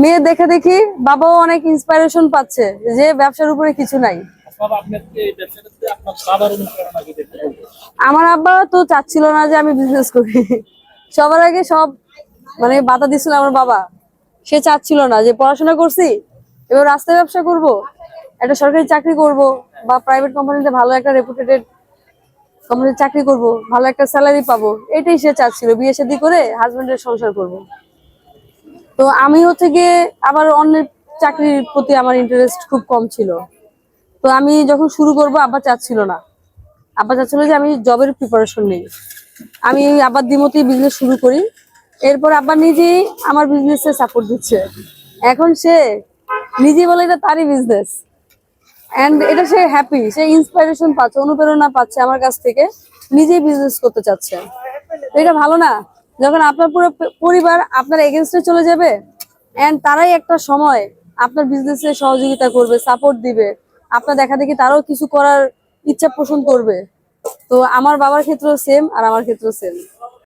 মেয়ে দেখে দেখি বাবাও অনেক ইন্সপিরেশন পাচ্ছে যে ব্যবসার উপরে কিছু নাই? আমার আব্বা তো চাচ্ছিল না যে আমি বিজনেস করি। সবার আগে সব মানে বাধা দিছিল আমার বাবা। সে চাচ্ছিল না যে পড়াশোনা করছি এবার রাস্তায় ব্যবসা করব একটা সরকারি চাকরি করব বা প্রাইভেট কোম্পানিতে ভালো একটা রেপুটেটেড কোম্পানিতে চাকরি করব ভালো একটা স্যালারি পাবো এটাই সে চাচ্ছিল। বিয়ে শাদী করে হাজবেন্ডের সংসার করব। তো আমি হচ্ছে গিয়ে আবার অন্যের চাকরির প্রতি আমার ইন্টারেস্ট খুব কম ছিল। তো আমি যখন শুরু করব, আব্বা চাচ্ছিল না। আব্বা চাচ্ছিল যে আমি জবের প্রিপারেশন নেই। আমি আব্বার দিমতেই বিজনেস শুরু করি। এরপর আব্বা নিজেই আমার বিজনেসে সাপোর্ট দিচ্ছে। এখন সে নিজে বলে এটা তারই বিজনেস অ্যান্ড এটা সে হ্যাপি সে ইন্সপিরেশন পাচ্ছে, অনুপ্রেরণা পাচ্ছে আমার কাছ থেকে। নিজেই বিজনেস করতে চাচ্ছে। এটা ভালো না? যখন আপনার পুরো পরিবার আপনার এগেনস্টে চলে যাবে এন্ড তারাই একটা সময় আপনার বিজনেসে সহযোগিতা করবে সাপোর্ট দিবে। আপনার দেখা দেখি তারাও কিছু করার ইচ্ছা পোষণ করবে। তো আমার বাবার ক্ষেত্রেও সেম আর আমার ক্ষেত্রেও সেম